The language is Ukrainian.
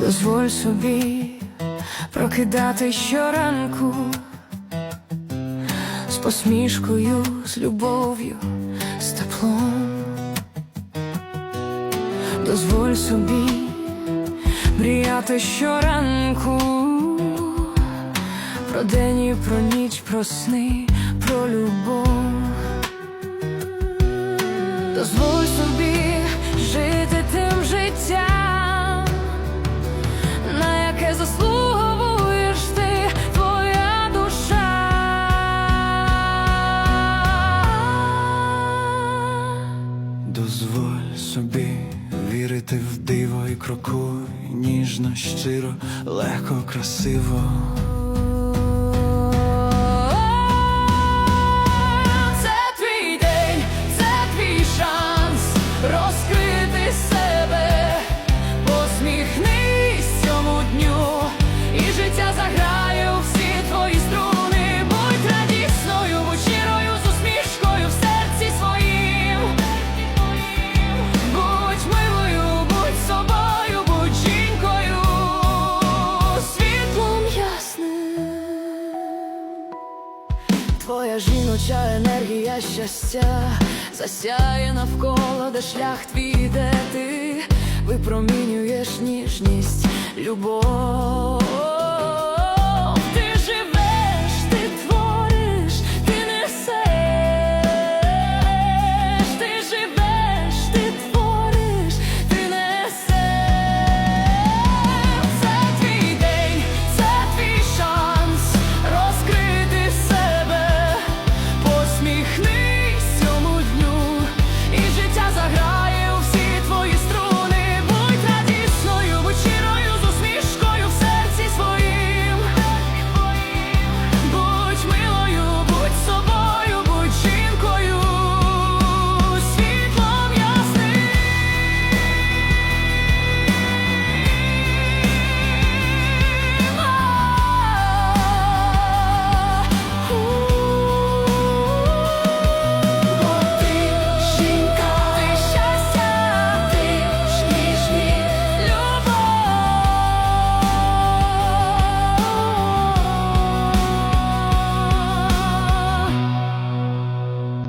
Дозволь собі прокидати щоранку з посмішкою, з любов'ю, з теплом. Дозволь собі мріяти щоранку про день і про ніч, про сни, про любов. Дозволь собі Дозволь собі вірити в диво і крокуй ніжно, щиро, легко, красиво. Твоя жіноча енергія щастя засяє навколо, де шлях твій іде ти випромінюєш ніжність, любов.